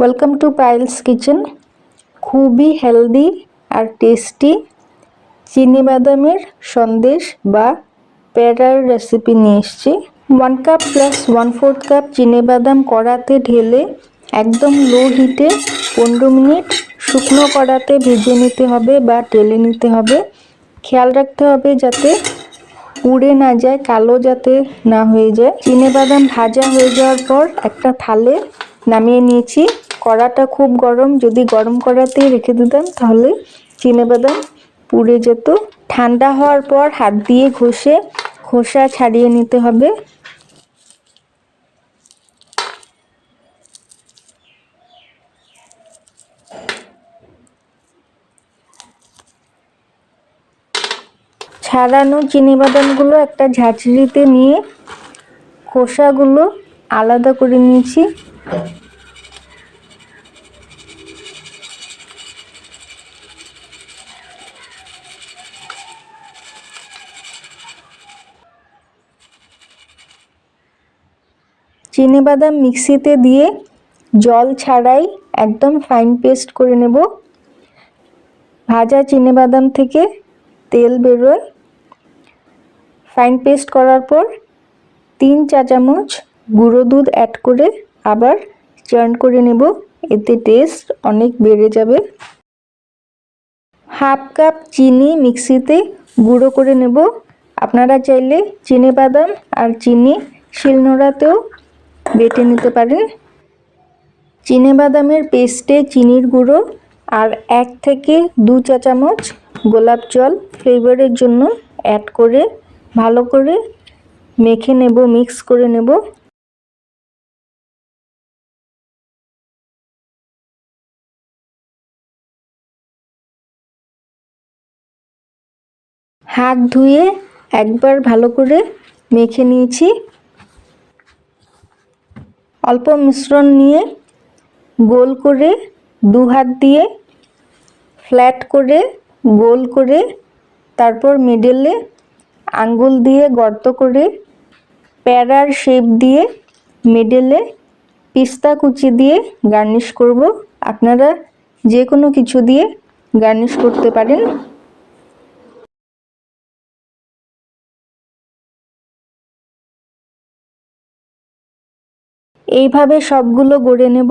Welcome to piles kitchen খুবই healthy আর tasty চিনি বাদামের সন্দেশ বা প্যারার রেসিপি নিয়ে এসেছি। One cup plus one fourth cup চিনি বাদাম কড়াতে ঢেলে একদম লো হিটে পনেরো মিনিট শুকনো কড়াতে ভেজে নিতে হবে বা টেলে নিতে হবে। খেয়াল রাখতে হবে যাতে পুড়ে না যায়, কালো যাতে না হয়ে যায়। চিনে বাদাম ভাজা হয়ে যাওয়ার পর একটা থালে নামিয়ে নিয়েছি। কড়াটা খুব গরম। যদি গরম কড়াতেই রেখে দিতাম, তাহলে চিনে বাদাম পুড়ে যেত। ঠান্ডা হওয়ার পর হাত দিয়ে ঘষে, খোসা ছাড়িয়ে নিতে হবে। ছাড়ানো বাদামগুলো একটা ঝাঁঝরিতে নিয়ে খোসাগুলো আলাদা করে নিয়েছি। বাদাম মিক্সিতে দিয়ে জল ছাড়াই একদম ফাইন পেস্ট করে নেব। ভাজা বাদাম থেকে তেল বেরোয়। ফাইন পেস্ট করার পর তিন চা চামচ গুঁড়ো দুধ অ্যাড করে আবার চার্ন করে নেব। এতে টেস্ট অনেক বেড়ে যাবে। হাফ কাপ চিনি মিক্সিতে গুঁড়ো করে নেব। আপনারা চাইলে চিনি বাদাম আর চিনি শিলনোড়াতেও বেটে নিতে পারেন চিনে বাদামের পেস্টে চিনির গুঁড়ো আর এক থেকে দু চা চামচ গোলাপ জল ফ্লেভারের জন্য অ্যাড করে ভালো করে মেখে নেব মিক্স করে নেব। হাত ধুয়ে একবার ভালো করে মেখে নিয়েছি। অল্প মিশ্রণ নিয়ে গোল করে দু হাত দিয়ে ফ্ল্যাট করে গোল করে তারপর মিডলে আঙ্গুল দিয়ে গর্ত করে প্যারার শেপ দিয়ে মিডলে পিস্তা কুচি দিয়ে গার্নিশ করব। আপনারা যে কোনো কিছু দিয়ে গার্নিশ করতে পারেন। এইভাবে সবগুলো গড়ে নেব।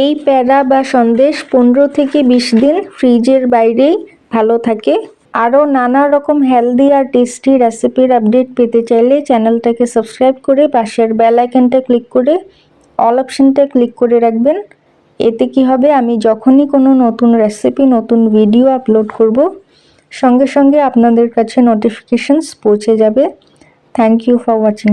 এই প্যারা বা সন্দেশ পনেরো থেকে বিশ দিন ফ্রিজের বাইরেই ভালো থাকে। আরও নানা রকম হেলদি আর টেস্টি রেসিপির আপডেট পেতে চাইলে চ্যানেলটাকে সাবস্ক্রাইব করে পাশের বেল আইকনটা ক্লিক করে অল অপশানটা ক্লিক করে রাখবেন। এতে কি হবে? আমি যখনই কোনো নতুন রেসিপি নতুন ভিডিও আপলোড করব, সঙ্গে সঙ্গে আপনাদের কাছে নোটিফিকেশনস পৌঁছে যাবে। Thank you for watching